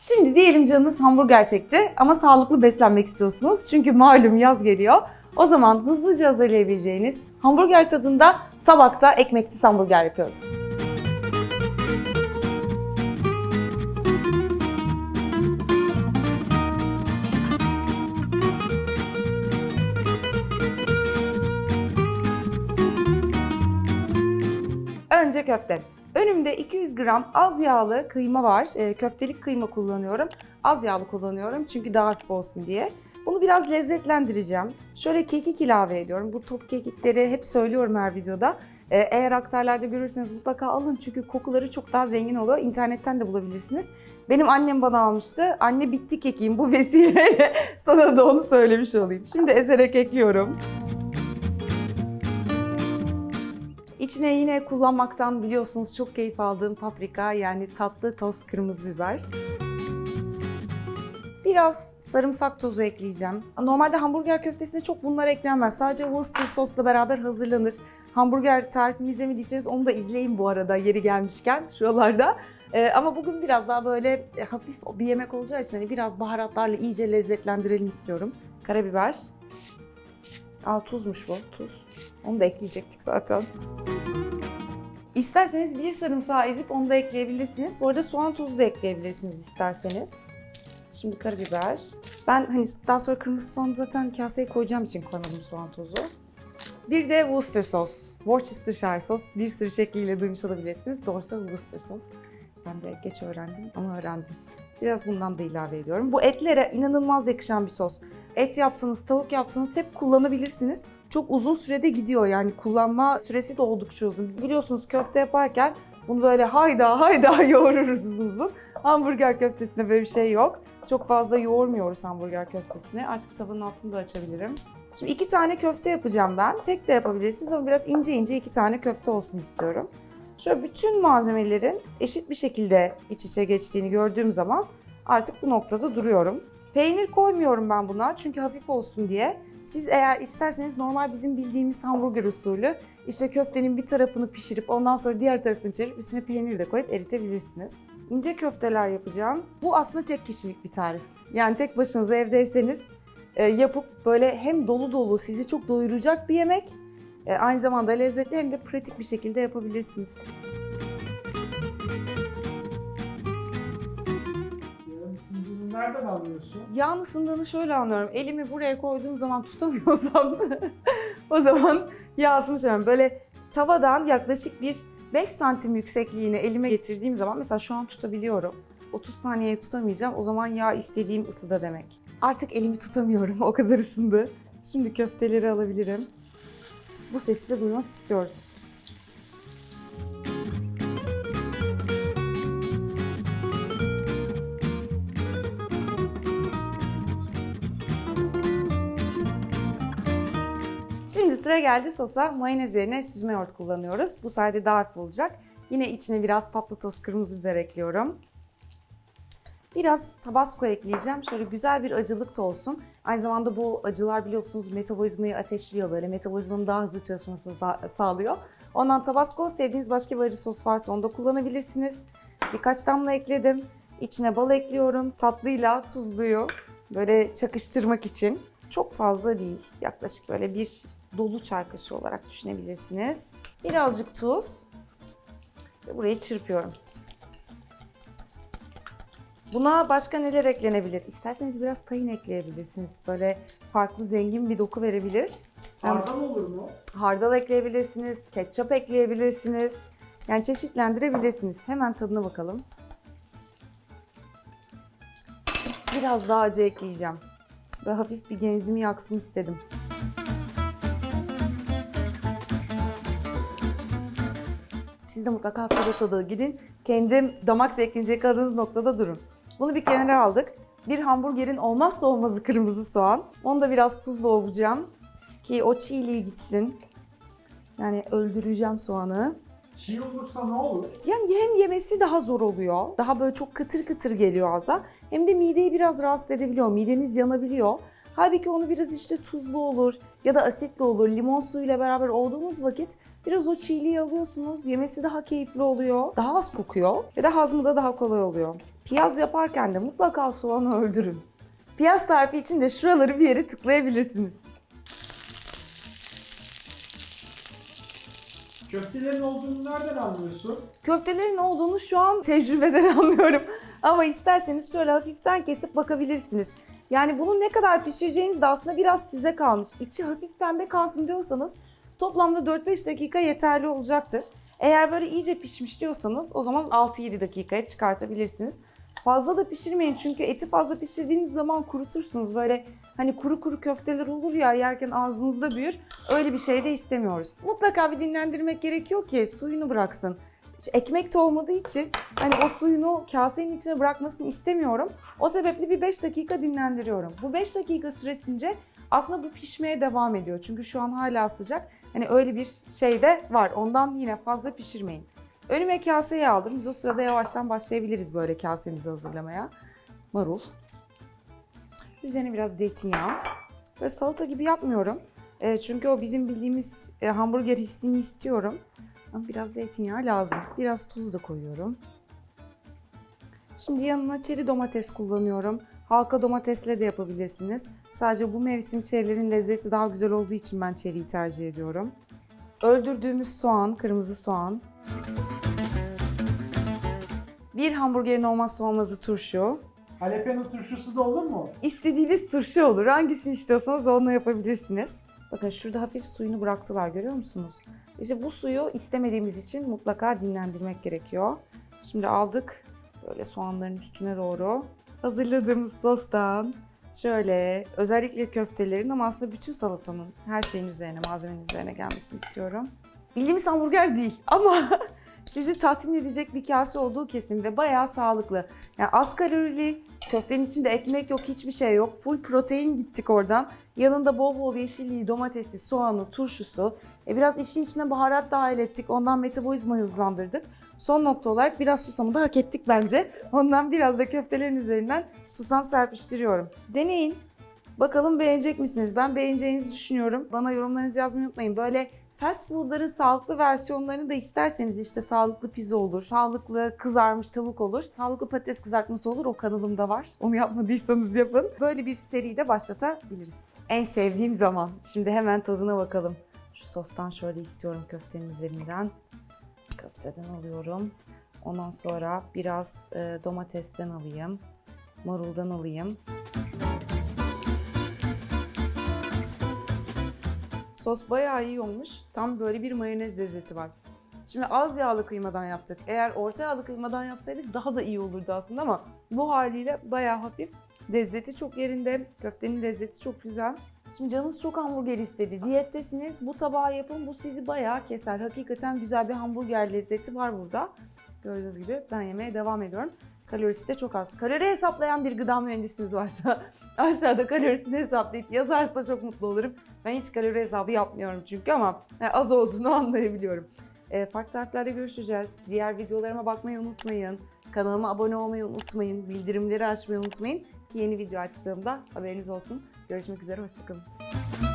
Şimdi diyelim canınız hamburger çekti ama sağlıklı beslenmek istiyorsunuz. Çünkü malum yaz geliyor. O zaman hızlıca hazırlayabileceğiniz hamburger tadında tabakta ekmeksiz hamburger yapıyoruz. Önce köfte. Önümde 200 gram az yağlı kıyma var. Ee, köftelik kıyma kullanıyorum. Az yağlı kullanıyorum çünkü daha hafif olsun diye. Bunu biraz lezzetlendireceğim. Şöyle kekik ilave ediyorum. Bu top kekikleri hep söylüyorum her videoda. Ee, eğer aktarlarda görürseniz mutlaka alın çünkü kokuları çok daha zengin oluyor. İnternetten de bulabilirsiniz. Benim annem bana almıştı. Anne bitti kekiğim bu vesileyle sana da onu söylemiş olayım. Şimdi ezerek ekliyorum. İçine yine kullanmaktan biliyorsunuz çok keyif aldığım paprika yani tatlı toz kırmızı biber. Biraz sarımsak tozu ekleyeceğim. Normalde hamburger köftesine çok bunlar eklenmez. Sadece Worcester sosla beraber hazırlanır. Hamburger tarifimi izlemediyseniz onu da izleyin bu arada yeri gelmişken şuralarda. Ee, ama bugün biraz daha böyle hafif bir yemek olacağı için hani biraz baharatlarla iyice lezzetlendirelim istiyorum. Karabiber. Aa tuzmuş bu, tuz. Onu da ekleyecektik zaten. İsterseniz bir sarımsağı ezip onu da ekleyebilirsiniz. Bu arada soğan tozu da ekleyebilirsiniz isterseniz. Şimdi karabiber. Ben hani daha sonra kırmızı soğan zaten kaseye koyacağım için koymadım soğan tozu. Bir de Worcester sos. Worcestershire sos. Bir sürü şekliyle duymuş olabilirsiniz. Doğrusu Worcester sos. Ben de geç öğrendim ama öğrendim. Biraz bundan da ilave ediyorum. Bu etlere inanılmaz yakışan bir sos. Et yaptığınız, tavuk yaptığınız hep kullanabilirsiniz. Çok uzun sürede gidiyor yani kullanma süresi de oldukça uzun. Biliyorsunuz köfte yaparken bunu böyle hayda hayda yoğururuz uzun uzun. Hamburger köftesinde böyle bir şey yok. Çok fazla yoğurmuyoruz hamburger köftesini. Artık tavanın altını da açabilirim. Şimdi iki tane köfte yapacağım ben. Tek de yapabilirsiniz ama biraz ince ince iki tane köfte olsun istiyorum. Şöyle bütün malzemelerin eşit bir şekilde iç içe geçtiğini gördüğüm zaman artık bu noktada duruyorum. Peynir koymuyorum ben buna çünkü hafif olsun diye. Siz eğer isterseniz normal bizim bildiğimiz hamburger usulü işte köftenin bir tarafını pişirip ondan sonra diğer tarafını çevirip üstüne peynir de koyup eritebilirsiniz. İnce köfteler yapacağım. Bu aslında tek kişilik bir tarif. Yani tek başınıza evdeyseniz e, yapıp böyle hem dolu dolu sizi çok doyuracak bir yemek e, aynı zamanda lezzetli hem de pratik bir şekilde yapabilirsiniz. Nereden anlıyorsun? Yağın ısındığını şöyle anlıyorum. Elimi buraya koyduğum zaman tutamıyorsam o zaman yağ ısınmış hemen. Böyle tavadan yaklaşık bir 5 santim yüksekliğine elime getirdiğim zaman mesela şu an tutabiliyorum. 30 saniyeye tutamayacağım. O zaman yağ istediğim ısıda demek. Artık elimi tutamıyorum. O kadar ısındı. Şimdi köfteleri alabilirim. Bu sesi de duymak istiyoruz. Şimdi sıra geldi sosa. Mayonez yerine süzme yoğurt kullanıyoruz. Bu sayede daha hafif olacak. Yine içine biraz tatlı toz kırmızı biber ekliyorum. Biraz tabasco ekleyeceğim. Şöyle güzel bir acılık da olsun. Aynı zamanda bu acılar biliyorsunuz metabolizmayı ateşliyor böyle. Metabolizmanın daha hızlı çalışmasını sa- sağlıyor. Ondan tabasco sevdiğiniz başka bir acı sos varsa onu da kullanabilirsiniz. Birkaç damla ekledim. İçine bal ekliyorum. Tatlıyla tuzluyu böyle çakıştırmak için. Çok fazla değil. Yaklaşık böyle bir dolu çay kaşığı olarak düşünebilirsiniz. Birazcık tuz. Ve burayı çırpıyorum. Buna başka neler eklenebilir? İsterseniz biraz tahin ekleyebilirsiniz. Böyle farklı zengin bir doku verebilir. Hardal olur mu? hardal ekleyebilirsiniz, ketçap ekleyebilirsiniz. Yani çeşitlendirebilirsiniz. Hemen tadına bakalım. Biraz daha acı ekleyeceğim. Ve hafif bir genzimi yaksın istedim. Siz de mutlaka tadı tadı gidin. Kendi damak zevkinizi yakaladığınız noktada durun. Bunu bir kenara aldık. Bir hamburgerin olmazsa olmazı kırmızı soğan. Onu da biraz tuzla ovacağım. Ki o çiğliği gitsin. Yani öldüreceğim soğanı. Çiğ olursa ne olur? Yani hem yemesi daha zor oluyor. Daha böyle çok kıtır kıtır geliyor ağza. Hem de mideyi biraz rahatsız edebiliyor. Mideniz yanabiliyor. Halbuki onu biraz işte tuzlu olur ya da asitli olur. Limon suyuyla beraber olduğunuz vakit biraz o çiğliği alıyorsunuz. Yemesi daha keyifli oluyor. Daha az kokuyor ve de hazmı da daha kolay oluyor. Piyaz yaparken de mutlaka soğanı öldürün. Piyaz tarifi için de şuraları bir yere tıklayabilirsiniz. Köftelerin olduğunu nereden anlıyorsun? Köftelerin olduğunu şu an tecrübeden anlıyorum. Ama isterseniz şöyle hafiften kesip bakabilirsiniz. Yani bunu ne kadar pişireceğiniz de aslında biraz size kalmış. İçi hafif pembe kalsın diyorsanız toplamda 4-5 dakika yeterli olacaktır. Eğer böyle iyice pişmiş diyorsanız o zaman 6-7 dakikaya çıkartabilirsiniz. Fazla da pişirmeyin çünkü eti fazla pişirdiğiniz zaman kurutursunuz. Böyle hani kuru kuru köfteler olur ya yerken ağzınızda büyür. Öyle bir şey de istemiyoruz. Mutlaka bir dinlendirmek gerekiyor ki suyunu bıraksın. Ekmek de olmadığı için hani o suyunu kasenin içine bırakmasını istemiyorum. O sebeple bir 5 dakika dinlendiriyorum. Bu 5 dakika süresince aslında bu pişmeye devam ediyor. Çünkü şu an hala sıcak. Hani öyle bir şey de var. Ondan yine fazla pişirmeyin. Önüme kaseyi aldım. Biz o sırada yavaştan başlayabiliriz böyle kasemizi hazırlamaya. Marul. Üzerine biraz zeytinyağı. Böyle salata gibi yapmıyorum. E, çünkü o bizim bildiğimiz e, hamburger hissini istiyorum. Ama biraz zeytinyağı lazım. Biraz tuz da koyuyorum. Şimdi yanına çeri domates kullanıyorum. Halka domatesle de yapabilirsiniz. Sadece bu mevsim çerilerin lezzeti daha güzel olduğu için ben çeriyi tercih ediyorum. Öldürdüğümüz soğan, kırmızı soğan. Bir hamburgerin olmazsa olmazı turşu. Jalapeno turşusu da olur mu? İstediğiniz turşu olur. Hangisini istiyorsanız onunla yapabilirsiniz. Bakın şurada hafif suyunu bıraktılar görüyor musunuz? İşte bu suyu istemediğimiz için mutlaka dinlendirmek gerekiyor. Şimdi aldık böyle soğanların üstüne doğru. Hazırladığımız sostan şöyle özellikle köftelerin ama aslında bütün salatanın her şeyin üzerine, malzemenin üzerine gelmesini istiyorum. Bildiğimiz hamburger değil ama sizi tatmin edecek bir kase olduğu kesin ve bayağı sağlıklı. Yani az kalorili, köftenin içinde ekmek yok, hiçbir şey yok. Full protein gittik oradan. Yanında bol bol yeşilliği, domatesi, soğanı, turşusu. E biraz işin içine baharat dahil ettik. Ondan metabolizma hızlandırdık. Son nokta olarak biraz susamı da hak ettik bence. Ondan biraz da köftelerin üzerinden susam serpiştiriyorum. Deneyin. Bakalım beğenecek misiniz? Ben beğeneceğinizi düşünüyorum. Bana yorumlarınızı yazmayı unutmayın. Böyle fast food'ların sağlıklı versiyonlarını da isterseniz işte sağlıklı pizza olur, sağlıklı kızarmış tavuk olur, sağlıklı patates kızartması olur. O kanalımda var. Onu yapmadıysanız yapın. Böyle bir seriyi de başlatabiliriz. En sevdiğim zaman. Şimdi hemen tadına bakalım. Şu sostan şöyle istiyorum köftenin üzerinden. Köfteden alıyorum. Ondan sonra biraz e, domatesten alayım. Maruldan alayım. Sos bayağı iyi olmuş. Tam böyle bir mayonez lezzeti var. Şimdi az yağlı kıymadan yaptık. Eğer orta yağlı kıymadan yapsaydık daha da iyi olurdu aslında ama bu haliyle bayağı hafif. Lezzeti çok yerinde. Köftenin lezzeti çok güzel. Şimdi canınız çok hamburger istedi. Diyettesiniz. Bu tabağı yapın. Bu sizi bayağı keser. Hakikaten güzel bir hamburger lezzeti var burada. Gördüğünüz gibi ben yemeye devam ediyorum. Kalorisi de çok az. Kalori hesaplayan bir gıda mühendisimiz varsa aşağıda kalorisini hesaplayıp yazarsa çok mutlu olurum. Ben hiç kalori hesabı yapmıyorum çünkü ama e, az olduğunu anlayabiliyorum. E, farklı tariflerde görüşeceğiz. Diğer videolarıma bakmayı unutmayın. Kanalıma abone olmayı unutmayın. Bildirimleri açmayı unutmayın. Ki yeni video açtığımda haberiniz olsun. Görüşmek üzere, hoşçakalın.